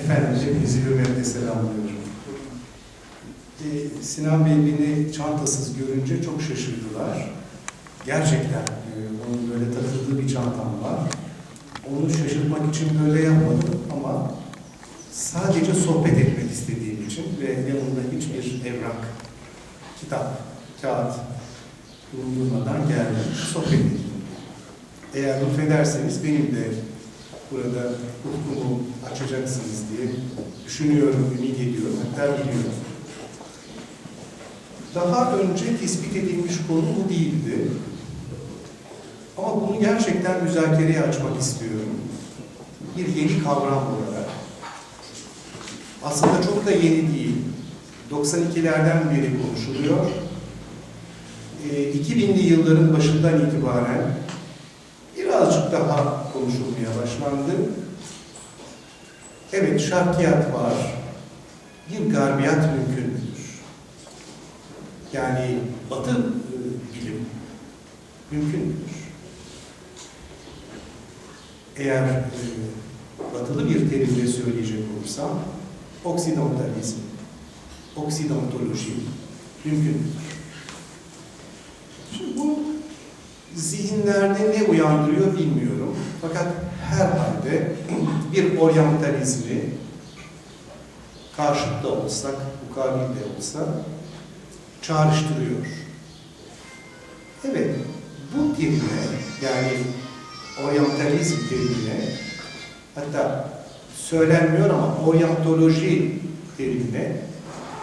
Efendim hepinizi hürmetle selamlıyorum. Ee, Sinan Bey beni çantasız görünce çok şaşırdılar. Gerçekten e, onun böyle takıldığı bir çantam var. Onu şaşırtmak için böyle yapmadım ama sadece sohbet etmek istediğim için ve yanımda hiçbir evrak, kitap, kağıt bulundurmadan geldim. Sohbet ettim. Eğer lütfederseniz benim de burada ufkumu açacaksınız diye düşünüyorum, ümit ediyorum, hatta biliyorum. Daha önce tespit edilmiş konu bu değildi. Ama bunu gerçekten müzakereye açmak istiyorum. Bir yeni kavram olarak. Aslında çok da yeni değil. 92'lerden beri konuşuluyor. Ee, 2000'li yılların başından itibaren birazcık daha konuşulmaya başlandı. Evet, şarkiyat var. Bir garbiyat mümkün müdür? Yani batı e, bilim mümkün müdür? Eğer e, batılı bir terimle söyleyecek olursam, oksidantalizm, oksidantoloji mümkün müdür? Şimdi bu zihinlerde ne uyandırıyor bilmiyorum. Fakat herhalde bir oryantalizmi karşıtta olsak, mukabilde olsa çağrıştırıyor. Evet, bu terime yani oryantalizm terimine hatta söylenmiyor ama oryantoloji terimine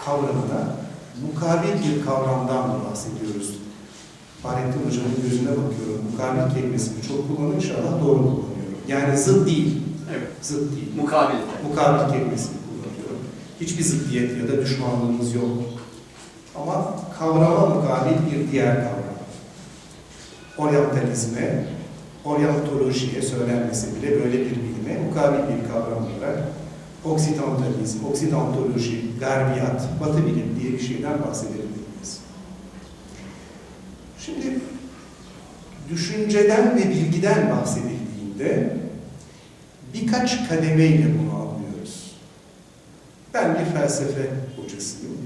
kavramına mukabil bir kavramdan bahsediyoruz. Fahrettin Hocam'ın gözüne bakıyorum. Mukabil kelimesini çok kullanıyor. İnşallah doğru kullanıyorum. Yani zıt değil. Evet. Zıt değil. Mukabil. Mukabil kelimesini kullanıyorum. Hiçbir zıddiyet ya da düşmanlığımız yok. Ama kavrama mukabil bir diğer kavram. Oryantalizme, oryantolojiye söylenmese bile böyle bir bilime mukabil bir kavram olarak oksidantalizm, oksidantoloji, garbiyat, batı bilim diye bir şeyden bahsedebiliriz. Şimdi düşünceden ve bilgiden bahsedildiğinde birkaç kademeyle bunu anlıyoruz. Ben bir felsefe hocasıyım.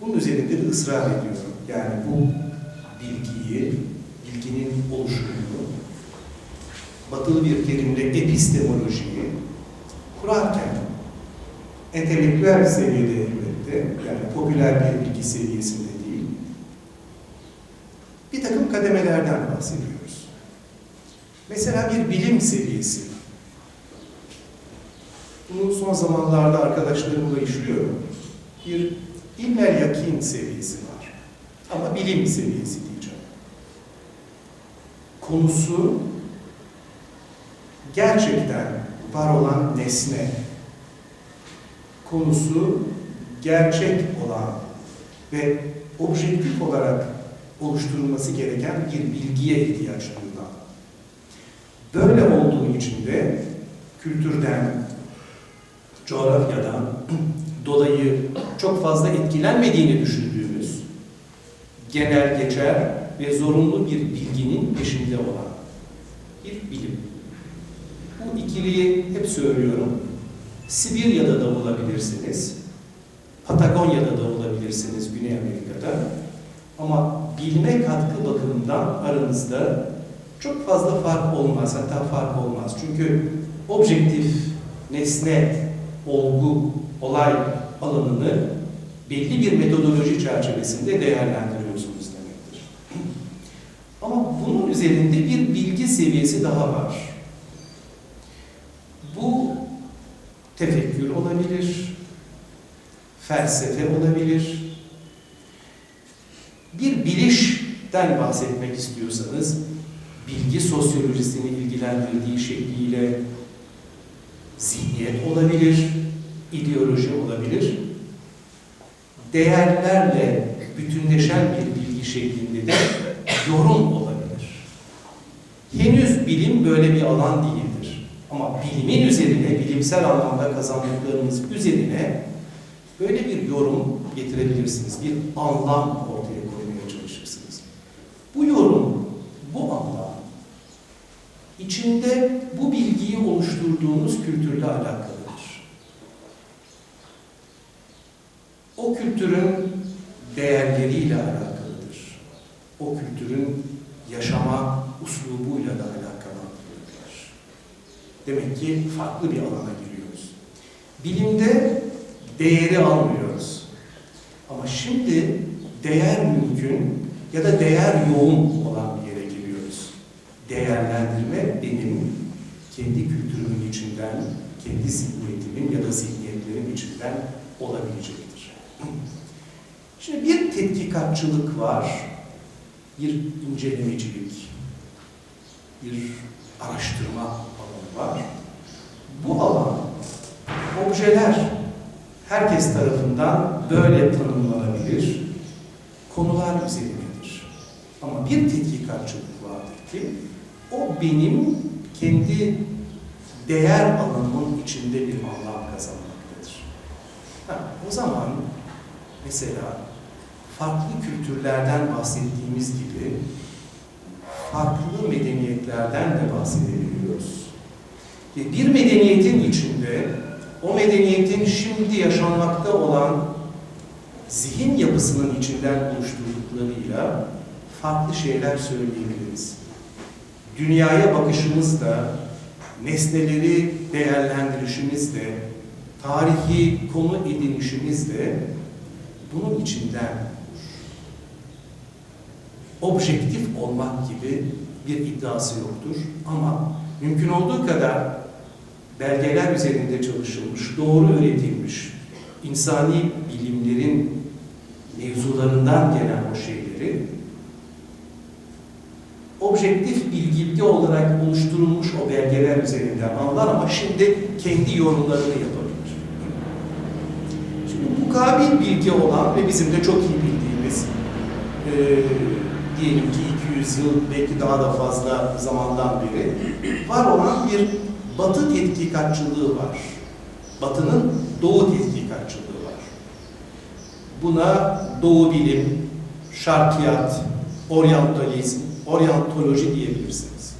Bunun üzerinde de ısrar ediyorum. Yani bu bilgiyi, bilginin oluşumunu, batılı bir terimle epistemolojiyi kurarken entelektüel seviyede elbette, yani popüler bir bilgi seviyesinde kademelerden bahsediyoruz. Mesela bir bilim seviyesi. Bunu son zamanlarda arkadaşlarımla işliyorum. Bir ilmel yakin seviyesi var. Ama bilim seviyesi diyeceğim. Konusu gerçekten var olan nesne. Konusu gerçek olan ve objektif olarak oluşturulması gereken bir bilgiye ihtiyaç duyulan. Böyle olduğu için de kültürden, coğrafyadan dolayı çok fazla etkilenmediğini düşündüğümüz genel geçer ve zorunlu bir bilginin peşinde olan bir bilim. Bu ikiliyi hep söylüyorum. Sibirya'da da bulabilirsiniz, Patagonya'da da bulabilirsiniz, Güney Amerika'da. Ama bilme katkı bakımından aranızda çok fazla fark olmaz, hatta fark olmaz. Çünkü objektif, nesne, olgu, olay alanını belli bir metodoloji çerçevesinde değerlendiriyorsunuz demektir. Ama bunun üzerinde bir bilgi seviyesi daha var. Bu tefekkür olabilir, felsefe olabilir, bir bilişten bahsetmek istiyorsanız, bilgi sosyolojisini ilgilendirdiği şekliyle zihniyet olabilir, ideoloji olabilir. Değerlerle bütünleşen bir bilgi şeklinde de yorum olabilir. Henüz bilim böyle bir alan değildir. Ama bilimin üzerine, bilimsel anlamda kazandıklarımız üzerine böyle bir yorum getirebilirsiniz. Bir anlam kim oluşturduğunuz kültürle alakalıdır. O kültürün değerleriyle alakalıdır. O kültürün yaşama uslubuyla da alakalıdır. Demek ki farklı bir alana giriyoruz. Bilimde değeri almıyoruz. Ama şimdi değer mümkün ya da değer yoğun olan bir yere giriyoruz. Değerlendirme benim kendi kültürümün içinden, kendi zihniyetimin ya da zihniyetlerin içinden olabilecektir. Şimdi bir tetkikatçılık var, bir incelemecilik, bir araştırma alanı var. Bu alan, objeler herkes tarafından böyle tanımlanabilir, konular üzerindedir. Ama bir tetkikatçılık vardır ki, o benim kendi değer alanımın içinde bir anlam kazanmaktadır. Ha, o zaman mesela farklı kültürlerden bahsettiğimiz gibi farklı medeniyetlerden de bahsedebiliyoruz. Ve bir medeniyetin içinde o medeniyetin şimdi yaşanmakta olan zihin yapısının içinden oluşturduklarıyla farklı şeyler söyleyebiliriz. Dünyaya bakışımız da, nesneleri değerlendirişimiz de, tarihi konu edinişimiz de bunun içinden objektif olmak gibi bir iddiası yoktur. Ama mümkün olduğu kadar belgeler üzerinde çalışılmış, doğru öğretilmiş, insani bilimlerin mevzularından gelen o şeyleri objektif bilgi olarak oluşturulmuş o belgeler üzerinden anlar ama şimdi kendi yorumlarını yapabilir. Şimdi mukabil bilgi olan ve bizim de çok iyi bildiğimiz e, diyelim ki 200 yıl belki daha da fazla zamandan beri var olan bir batı tetkikatçılığı var. Batı'nın doğu tetkikatçılığı var. Buna doğu bilim, şarkiyat, oryantalizm, oryantoloji diyebilirsiniz.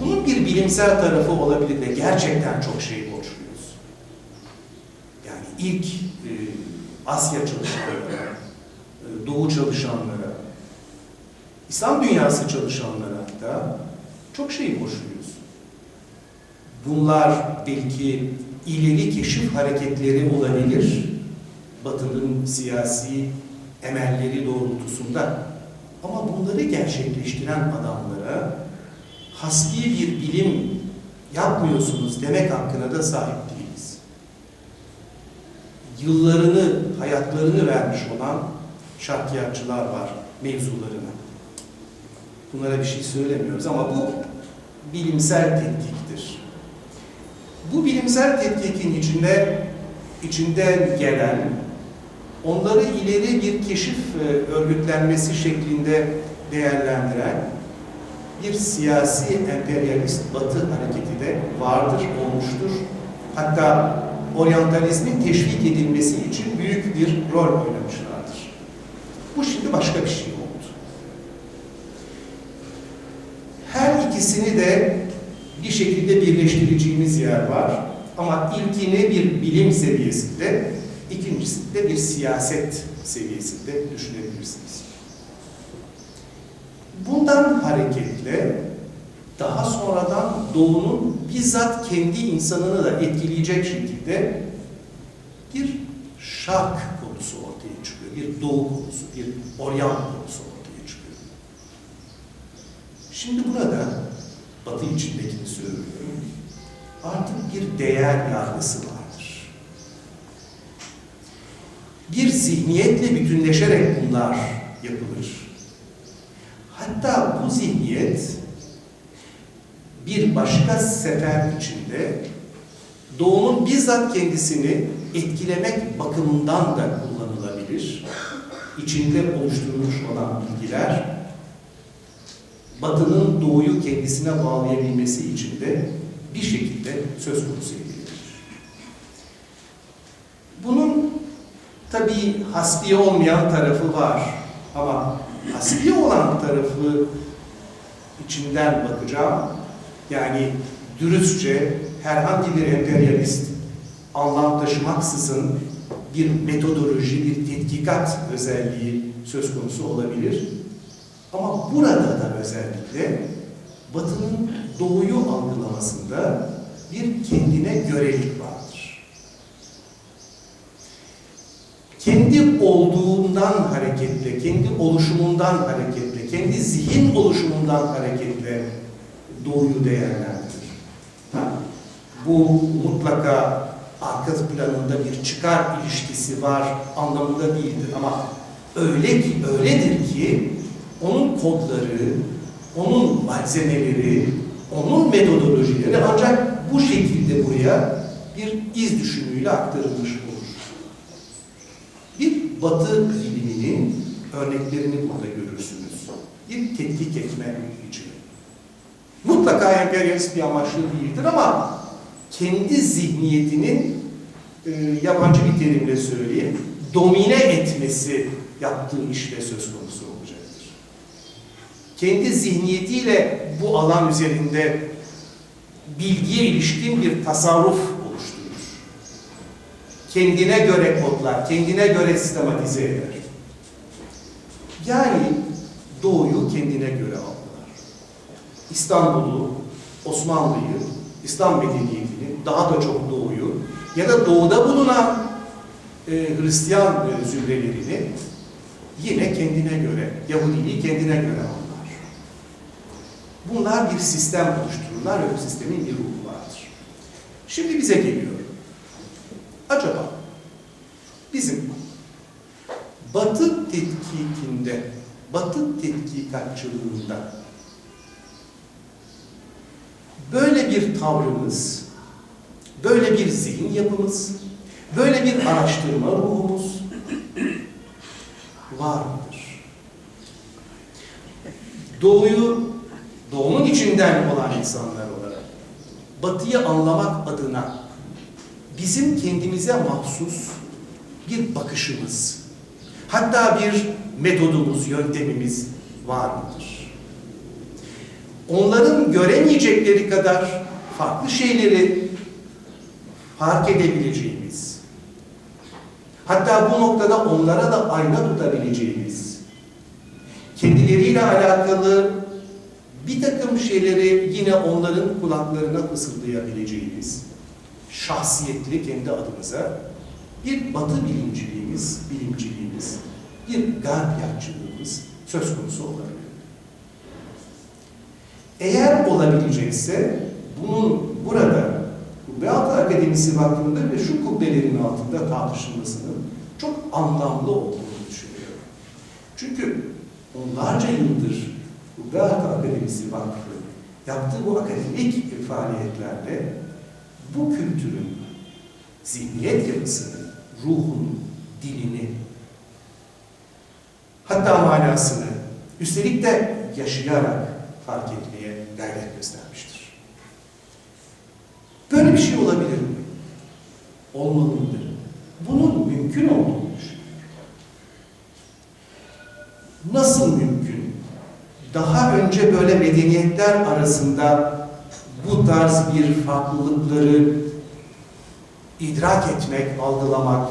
Bunun bir bilimsel tarafı olabilir ve gerçekten çok şey borçluyuz. Yani ilk e, Asya çalışanlara, e, Doğu çalışanlara, İslam dünyası çalışanlara da çok şey borçluyuz. Bunlar belki ileri keşif hareketleri olabilir. Batı'nın siyasi emelleri doğrultusunda. Ama bunları gerçekleştiren adamlara hasbi bir bilim yapmıyorsunuz demek hakkına da sahip değiliz. Yıllarını, hayatlarını vermiş olan şarkiyatçılar var mevzularına. Bunlara bir şey söylemiyoruz ama bu bilimsel tetkiktir. Bu bilimsel tetkikin içinde içinden gelen onları ileri bir keşif e, örgütlenmesi şeklinde değerlendiren bir siyasi emperyalist batı hareketi de vardır, olmuştur. Hatta oryantalizmin teşvik edilmesi için büyük bir rol oynamışlardır. Bu şimdi başka bir şey oldu. Her ikisini de bir şekilde birleştireceğimiz yer var. Ama ilkini bir bilim seviyesinde, de bir siyaset seviyesinde düşünebilirsiniz. Bundan hareketle daha sonradan Doğu'nun bizzat kendi insanını da etkileyecek şekilde bir şark konusu ortaya çıkıyor. Bir Doğu konusu, bir Oryan konusu ortaya çıkıyor. Şimdi burada Batı içindekini söylüyorum. Artık bir değer yargısı vardır. Bir zihniyetle bütünleşerek bunlar yapılır. Hatta bu zihniyet bir başka sefer içinde doğunun bizzat kendisini etkilemek bakımından da kullanılabilir. İçinde oluşturulmuş olan bilgiler Batı'nın doğuyu kendisine bağlayabilmesi için de bir şekilde söz konusu edilir. Bunun tabii hasbi olmayan tarafı var ama hasbi olan tarafı içinden bakacağım. Yani dürüstçe herhangi bir emperyalist anlam taşımaksızın bir metodoloji, bir tetkikat özelliği söz konusu olabilir. Ama burada da özellikle Batı'nın doğuyu algılamasında bir kendine görelik vardır. Kendi olduğundan hareketle, kendi oluşumundan hareketle, kendi zihin oluşumundan hareketle doğuyu değerlendirir. Ha, Bu mutlaka arka planında bir çıkar ilişkisi var anlamında değildir ama öyle ki öyledir ki onun kodları, onun malzemeleri, onun metodolojileri ancak bu şekilde buraya bir iz düşümüyle. Bir batı biliminin örneklerini burada görürsünüz. Bir tetkik etme için. Mutlaka emperyalist bir amaçlı değildir ama kendi zihniyetinin e, yabancı bir terimle söyleyeyim, domine etmesi yaptığı işle söz konusu olacaktır. Kendi zihniyetiyle bu alan üzerinde bilgiye ilişkin bir tasarruf. Kendine göre kodlar, kendine göre sistematize eder. Yani doğuyu kendine göre algılar. İstanbul'u, Osmanlı'yı, İslam medeniyetini, daha da çok doğuyu ya da doğuda bulunan e, Hristiyan e, zümrelerini yine kendine göre, Yahudiliği kendine göre anlar. Bunlar bir sistem oluştururlar ve bu sistemin bir ruhu vardır. Şimdi bize geliyor. Acaba bizim Batı tetkikinde, Batı tetkikatçılığında böyle bir tavrımız, böyle bir zihin yapımız, böyle bir araştırma ruhumuz var mıdır? Doğuyu, doğunun içinden olan insanlar olarak batıyı anlamak adına bizim kendimize mahsus bir bakışımız, hatta bir metodumuz, yöntemimiz var mıdır? Onların göremeyecekleri kadar farklı şeyleri fark edebileceğimiz, hatta bu noktada onlara da ayna tutabileceğimiz, kendileriyle alakalı bir takım şeyleri yine onların kulaklarına fısıldayabileceğimiz, şahsiyetli kendi adımıza bir batı bilimciliğimiz, bilimciliğimiz, bir garbiyatçılığımız söz konusu olabilir. Eğer olabilecekse bunun burada Kubbealtı Akademisi baktığında ve şu kubbelerin altında tartışılmasının çok anlamlı olduğunu düşünüyorum. Çünkü onlarca yıldır Kubbealtı Akademisi Vakfı yaptığı bu akademik faaliyetlerle bu kültürün zihniyet yapısını, ruhunu, dilini, hatta manasını üstelik de yaşayarak fark etmeye gayret göstermiştir. Böyle bir şey olabilir mi? Olmalı mıdır? Bunun mümkün olduğunu düşünüyorum. Nasıl mümkün? Daha önce böyle medeniyetler arasında bu tarz bir farklılıkları idrak etmek, algılamak,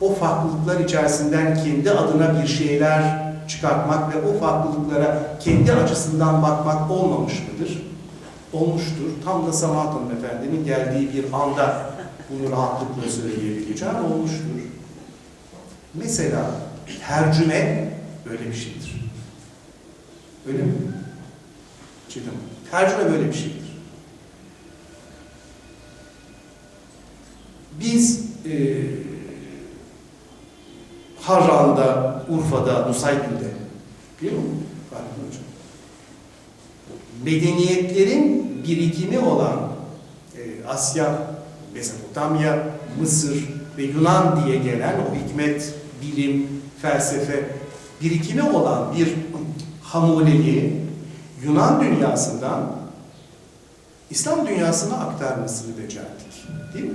o farklılıklar içerisinden kendi adına bir şeyler çıkartmak ve o farklılıklara kendi açısından bakmak olmamış mıdır? Olmuştur. Tam da Samat Hanım Efendi'nin geldiği bir anda bunu rahatlıkla söyleyebileceğim olmuştur. Mesela tercüme böyle bir şeydir. Öyle mi? Çiğdem. Tercüme böyle bir şeydir. Biz e, Harran'da, Urfa'da, Nusaybin'de değil mi? Fahrettin Hocam. Medeniyetlerin birikimi olan e, Asya, Mezopotamya, Mısır ve Yunan diye gelen o hikmet, bilim, felsefe birikimi olan bir hamuleyi Yunan dünyasından İslam dünyasına aktarmasını becerdik. Değil mi?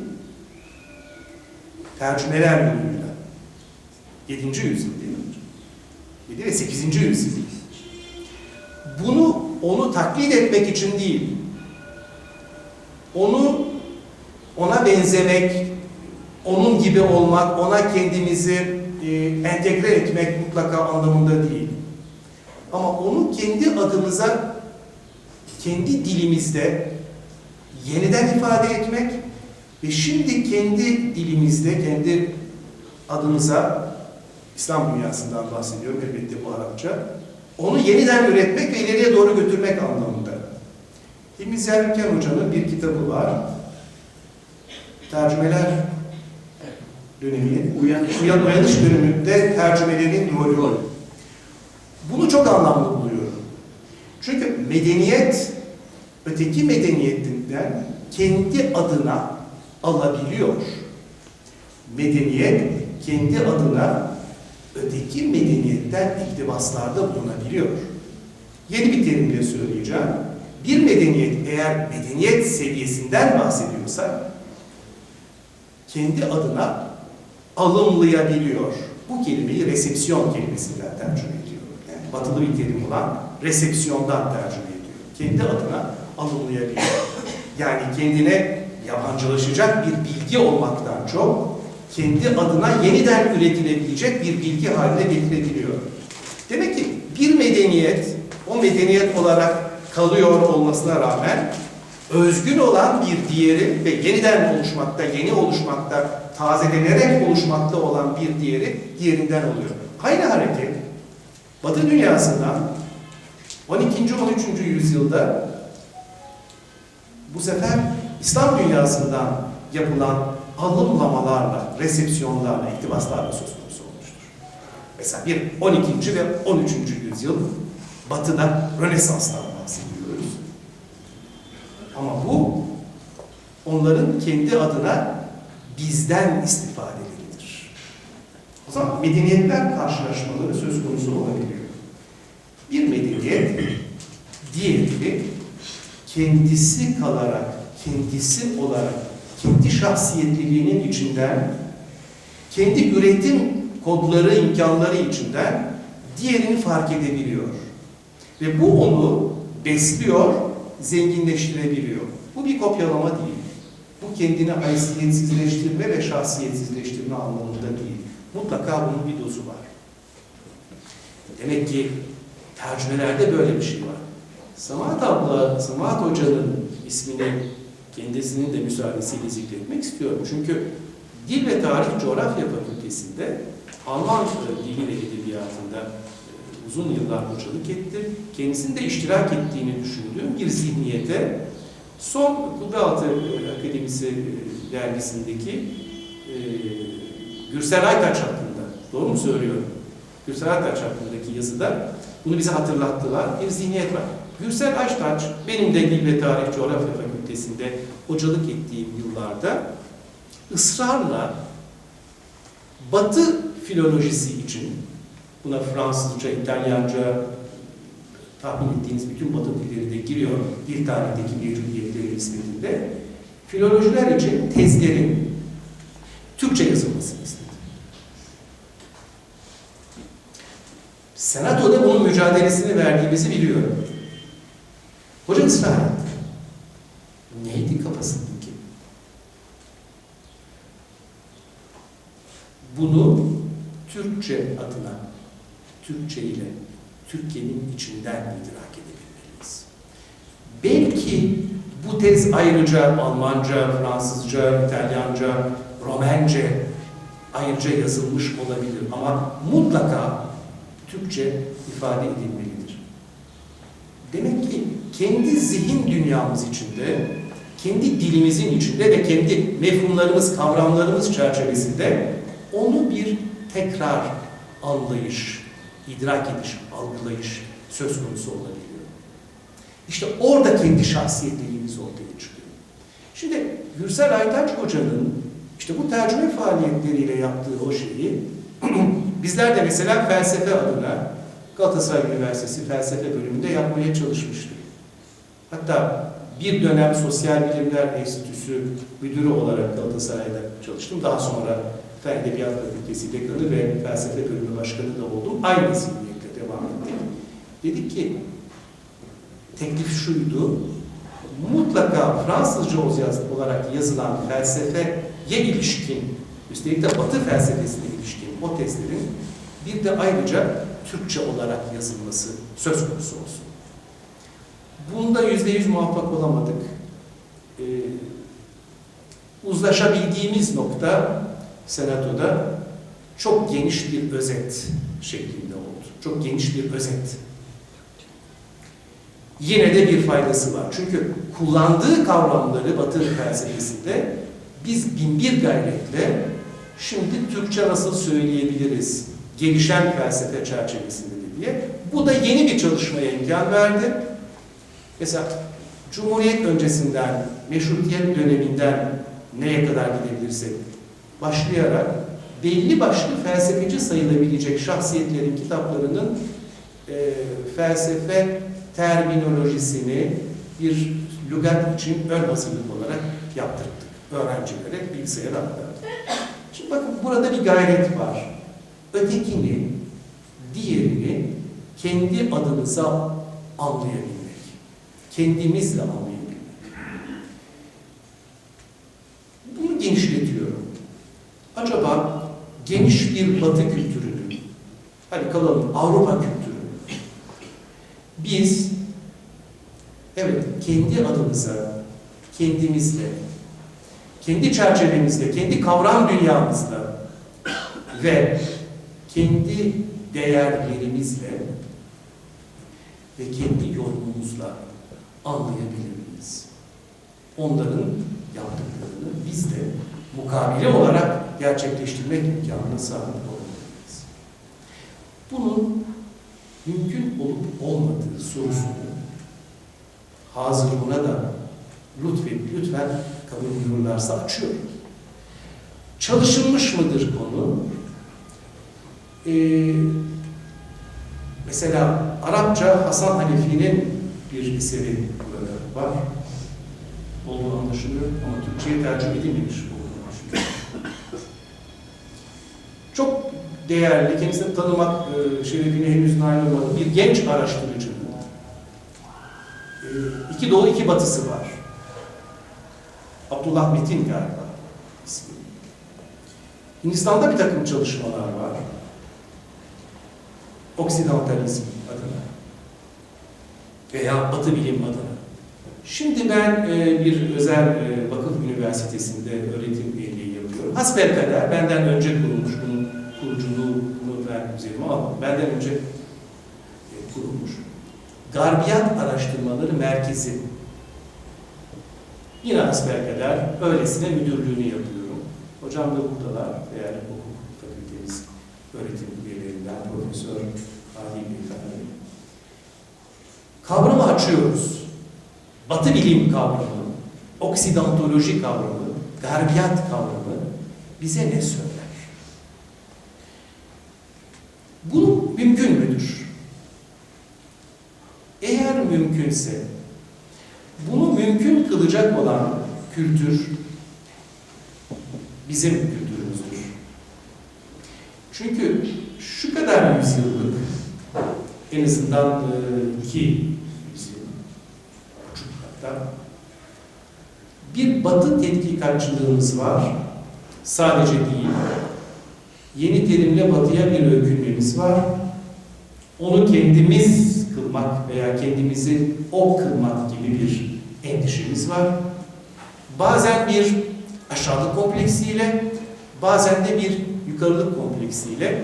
Tercümeler yoluyla. 7. yüzyıl değil mi? 7 ve 8. yüzyıl. Bunu onu taklit etmek için değil, onu ona benzemek, onun gibi olmak, ona kendimizi e, entegre etmek mutlaka anlamında değil. Ama onu kendi adımıza, kendi dilimizde yeniden ifade etmek ve şimdi kendi dilimizde, kendi adımıza, İslam dünyasından bahsediyorum elbette bu Arapça, onu yeniden üretmek ve ileriye doğru götürmek anlamında. İlmi Zerken Hoca'nın bir kitabı var. Tercümeler dönemi, Uyanış. uyan, uyanış döneminde tercümelerin rolü. Bunu çok anlamlı buluyorum. Çünkü medeniyet öteki medeniyetinden kendi adına alabiliyor. Medeniyet kendi adına öteki medeniyetten iktibaslarda bulunabiliyor. Yeni bir terimle söyleyeceğim. Bir medeniyet eğer medeniyet seviyesinden bahsediyorsa kendi adına alımlayabiliyor. Bu kelimeyi resepsiyon kelimesinden tercüme ediyor. Yani batılı bir terim olan resepsiyondan tercüme ediyor. Kendi adına alımlayabiliyor. Yani kendine yabancılaşacak bir bilgi olmaktan çok kendi adına yeniden üretilebilecek bir bilgi haline getirebiliyor. Demek ki bir medeniyet o medeniyet olarak kalıyor olmasına rağmen özgün olan bir diğeri ve yeniden oluşmakta, yeni oluşmakta, tazelenerek oluşmakta olan bir diğeri diğerinden oluyor. Aynı hareket Batı dünyasından 12. 13. yüzyılda bu sefer İslam dünyasından yapılan alımlamalarla, resepsiyonlarla, iktibaslarla söz konusu olmuştur. Mesela bir 12. ve 13. yüzyıl Batı'da Rönesans'tan bahsediyoruz. Ama bu onların kendi adına bizden istifadeleridir. O zaman medeniyetler karşılaşmaları söz konusu olabiliyor. Bir medeniyet diğerini kendisi kalarak, kendisi olarak, kendi şahsiyetliliğinin içinden, kendi üretim kodları, imkanları içinden diğerini fark edebiliyor. Ve bu onu besliyor, zenginleştirebiliyor. Bu bir kopyalama değil. Bu kendini haysiyetsizleştirme ve şahsiyetsizleştirme anlamında değil. Mutlaka bunun bir dozu var. Demek ki tercümelerde böyle bir şey var. Samat abla, Samat hocanın ismini kendisinin de müsaadesiyle zikretmek istiyorum. Çünkü Dil ve Tarih Coğrafya Fakültesi'nde Alman dili ve edebiyatında e, uzun yıllar hocalık etti. Kendisinin de iştirak ettiğini düşündüğüm bir zihniyete son Kulbealtı e, Akademisi e, dergisindeki Gürsel Aytaç hakkında, doğru mu söylüyorum? Gürsel Aytaç hakkındaki yazıda bunu bize hatırlattılar. Bir zihniyet var. Gürsel Aytaç, benim de Dil ve Tarih Coğrafya Fakültesi'nde hocalık ettiğim yıllarda ısrarla Batı filolojisi için buna Fransızca, İtalyanca tahmin ettiğiniz bütün Batı dilleri de giriyor. Dil tarihteki mevcudiyetleri nispetinde filolojiler için tezlerin Türkçe yazılmasını istedi. Senatoda bunun mücadelesini verdiğimizi biliyorum. Hoca ısrar kafasındaki? Bunu Türkçe adına, Türkçe ile Türkiye'nin içinden idrak edebilmeliyiz. Belki bu tez ayrıca Almanca, Fransızca, İtalyanca, Romence ayrıca yazılmış olabilir ama mutlaka Türkçe ifade edilmelidir. Demek ki kendi zihin dünyamız içinde, kendi dilimizin içinde ve kendi mefhumlarımız, kavramlarımız çerçevesinde onu bir tekrar anlayış, idrak ediş, algılayış söz konusu olabiliyor. İşte orada kendi şahsiyetliliğimiz ortaya çıkıyor. Şimdi Gürsel Aytaç Hoca'nın işte bu tercüme faaliyetleriyle yaptığı o şeyi bizler de mesela felsefe adına Galatasaray Üniversitesi felsefe bölümünde yapmaya çalışmıştık. Hatta bir dönem Sosyal Bilimler Enstitüsü müdürü olarak Galatasaray'da çalıştım. Daha sonra Fen Edebiyat Fakültesi dekanı ve felsefe bölümü başkanı da oldum. Aynı zihniyetle devam ettik. Dedik ki teklif şuydu. Mutlaka Fransızca olarak yazılan felsefeye ilişkin Üstelik de Batı felsefesine ilişkin o tezlerin bir de ayrıca Türkçe olarak yazılması söz konusu olsun. Bunda yüzde yüz muvaffak olamadık. Ee, uzlaşabildiğimiz nokta senatoda çok geniş bir özet şeklinde oldu. Çok geniş bir özet. Yine de bir faydası var. Çünkü kullandığı kavramları Batı felsefesinde biz binbir gayretle şimdi Türkçe nasıl söyleyebiliriz gelişen felsefe çerçevesinde diye. Bu da yeni bir çalışmaya imkan verdi. Mesela Cumhuriyet öncesinden, meşrutiyet döneminden neye kadar gidebilirsek başlayarak belli başlı felsefeci sayılabilecek şahsiyetlerin kitaplarının e, felsefe terminolojisini bir lügat için ön hazırlık olarak yaptırdık. Öğrencilere bilgisayara aktardık. Şimdi bakın burada bir gayret var. Ötekini, diğerini kendi adımıza anlayabilmek. Kendimizle anlayabilmek. Bunu genişletiyorum. Acaba geniş bir batı kültürünü, hadi kalalım Avrupa kültürü, biz evet kendi adımıza, kendimizle, kendi çerçevemizde, kendi kavram dünyamızda ve kendi değerlerimizle ve kendi yorumumuzla anlayabilir miyiz? Onların yaptıklarını biz de mukabele olarak gerçekleştirmek imkanına sahip olmalıyız. Bunun mümkün olup olmadığı sorusunu hazır buna da lütfen, lütfen kabul buyururlarsa açıyorum. Çalışılmış mıdır konu? Ee, mesela Arapça Hasan Hanefi'nin bir eseri burada var. Olduğu anlaşılıyor ama Türkçe'ye tercüme edilmemiş olduğu anlaşılıyor. Çok değerli, kendisini tanımak e, şerefine henüz nail olmadı bir genç araştırıcı. E, iki doğu iki batısı var. Abdullah Metin galiba ismi. Hindistan'da bir takım çalışmalar var. Oksidantalizm adına veya Batı bilim adına. Şimdi ben e, bir özel e, vakıf üniversitesinde öğretim üyeliği yapıyorum. Hasbelkader benden önce kurulmuş, bunun kuruculuğunu ben üzerime aldım. Benden önce e, kurulmuş. Garbiyat Araştırmaları Merkezi. Yine hasbelkader öylesine müdürlüğünü yapıyorum. Hocam da buradalar, değerli hukuk fakültemiz öğretim üyelerinden Profesör Adil Beyefendi. Kavramı açıyoruz. Batı bilim kavramı, oksidantoloji kavramı, garbiyat kavramı bize ne söyler? Bu mümkün müdür? Eğer mümkünse bunu mümkün kılacak olan kültür bizim kültürümüzdür. Çünkü şu kadar yüzyıllık en azından e, iki yüzyıl hatta bir batı tetkikatçılığımız var. Sadece değil. Yeni terimle batıya bir öykünmemiz var. Onu kendimiz kılmak veya kendimizi o kılmak gibi bir endişemiz var. Bazen bir aşağılık kompleksiyle, bazen de bir yukarılık kompleksiyle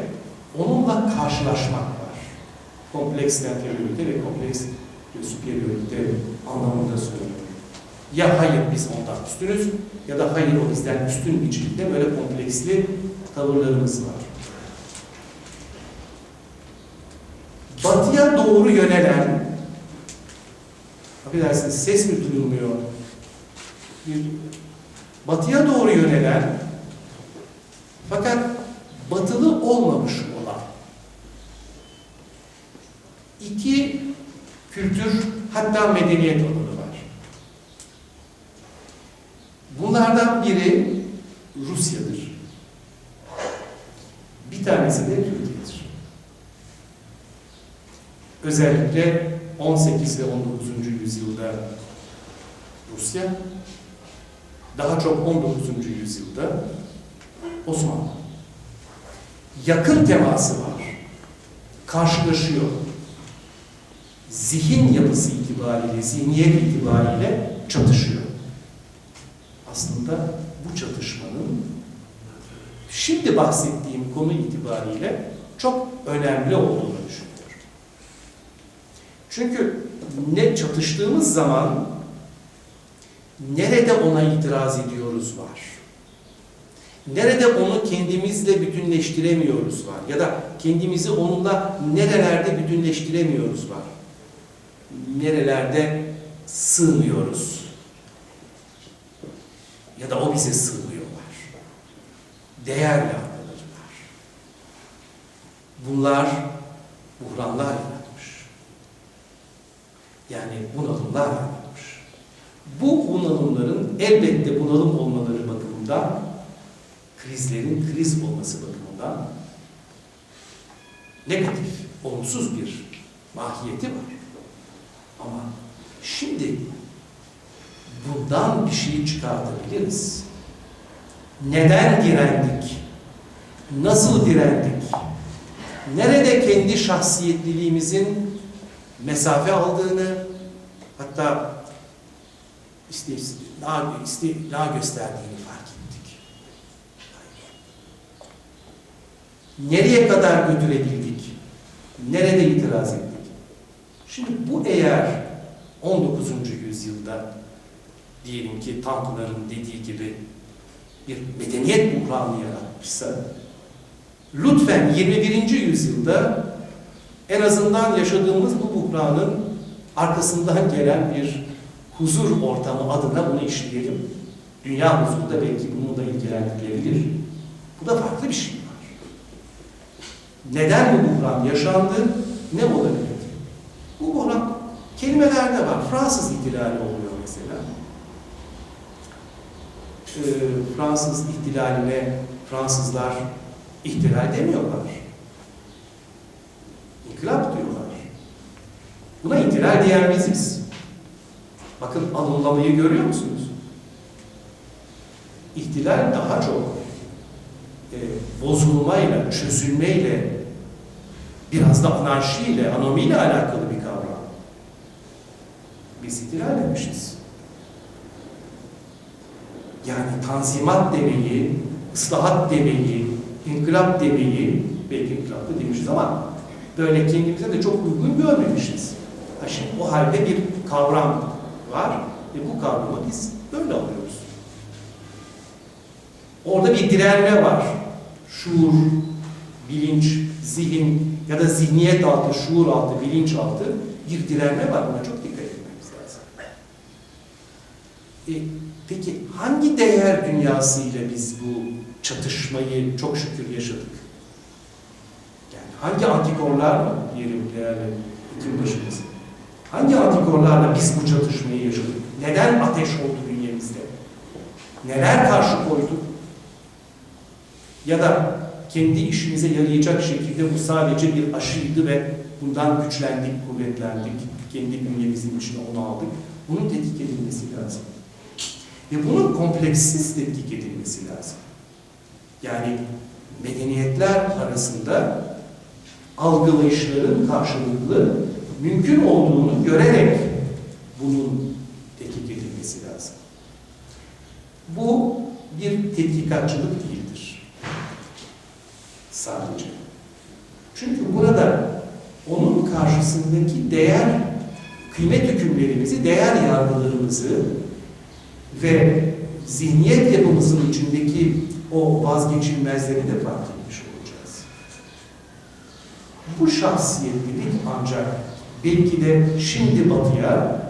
onunla karşılaşmak var. Kompleks inferiorite ve kompleks superiorite anlamında söylüyorum. Ya hayır biz ondan üstünüz ya da hayır o bizden üstün biçimde böyle kompleksli tavırlarımız var. Batıya doğru yönelen affedersiniz ses mi duyulmuyor? Bir batıya doğru yönelen fakat batılı olmamış olan iki kültür hatta medeniyet alanı var. Bunlardan biri Rusya'dır. Bir tanesi de Türkiye'dir. Özellikle 18 ve 19. yüzyılda Rusya, daha çok 19. yüzyılda Osmanlı. Yakın teması var. Karşılaşıyor. Zihin yapısı itibariyle, zihniyet itibariyle çatışıyor. Aslında bu çatışmanın şimdi bahsettiğim konu itibariyle çok önemli olduğunu düşünüyorum. Çünkü ne çatıştığımız zaman nerede ona itiraz ediyoruz var. Nerede onu kendimizle bütünleştiremiyoruz var. Ya da kendimizi onunla nerelerde bütünleştiremiyoruz var. Nerelerde sığmıyoruz. Ya da o bize sığmıyor var. Değerli arkadaşlar. Bunlar buhranlar yaratmış. Yani bunalımlar yaratmış. Bu bunalımların elbette bunalım olmaları bakımından, krizlerin kriz olması bakımından negatif, olumsuz bir mahiyeti var. Ama şimdi bundan bir şey çıkartabiliriz. Neden direndik? Nasıl direndik? Nerede kendi şahsiyetliliğimizin mesafe aldığını, hatta istisna, istisna gösterdiğini fark ettik. Nereye kadar götürebildik? Nerede itiraz ettik? Şimdi bu eğer 19. yüzyılda diyelim ki Tanpınar'ın dediği gibi bir medeniyet buhranı yaratmışsa lütfen 21. yüzyılda en azından yaşadığımız bu buhranın arkasından gelen bir huzur ortamı adına bunu işleyelim. Dünya huzuru da belki bunu da ilgilendirilebilir. Bu da farklı bir şey var. Neden bu buhran yaşandı? Ne olabilir? Kelimelerde var. Fransız ihtilali oluyor mesela. Ee, Fransız ihtilaline Fransızlar ihtilal demiyorlar. İnkılap diyorlar. Buna ihtilal diyen biziz. Bakın alımlamayı görüyor musunuz? İhtilal daha çok e, bozulmayla, çözülmeyle, biraz da anarşiyle, anomiyle alakalı bir. Biz ihtilal demişiz. Yani tanzimat demeyi, ıslahat demeyi, inkılap demeyi, belki inkılap da demişiz ama böyle kendimize de çok uygun görmemişiz. Ha şimdi o halde bir kavram var ve bu kavramı biz böyle alıyoruz. Orada bir direnme var. Şuur, bilinç, zihin ya da zihniyet altı, şuur altı, bilinç altı bir direnme var. Buna çok E, peki hangi değer dünyasıyla biz bu çatışmayı çok şükür yaşadık? Yani hangi antikorlar mı diyelim değerli bütün başımız? Hangi antikorlarla biz bu çatışmayı yaşadık? Neden ateş oldu bünyemizde? Neler karşı koyduk? Ya da kendi işimize yarayacak şekilde bu sadece bir aşıydı ve bundan güçlendik, kuvvetlendik. Kendi bünyemizin içine onu aldık. Bunun tetkik edilmesi lazım. Ve bunun kompleksiz tetkik edilmesi lazım. Yani medeniyetler arasında algılayışların karşılıklı mümkün olduğunu görerek bunun tetkik edilmesi lazım. Bu bir tetkikatçılık değildir. Sadece. Çünkü burada onun karşısındaki değer, kıymet hükümlerimizi, değer yargılarımızı ve zihniyet yapımızın içindeki o vazgeçilmezleri de fark etmiş olacağız. Bu şahsiyetlilik ancak belki de şimdi batıya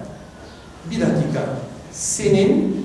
bir dakika senin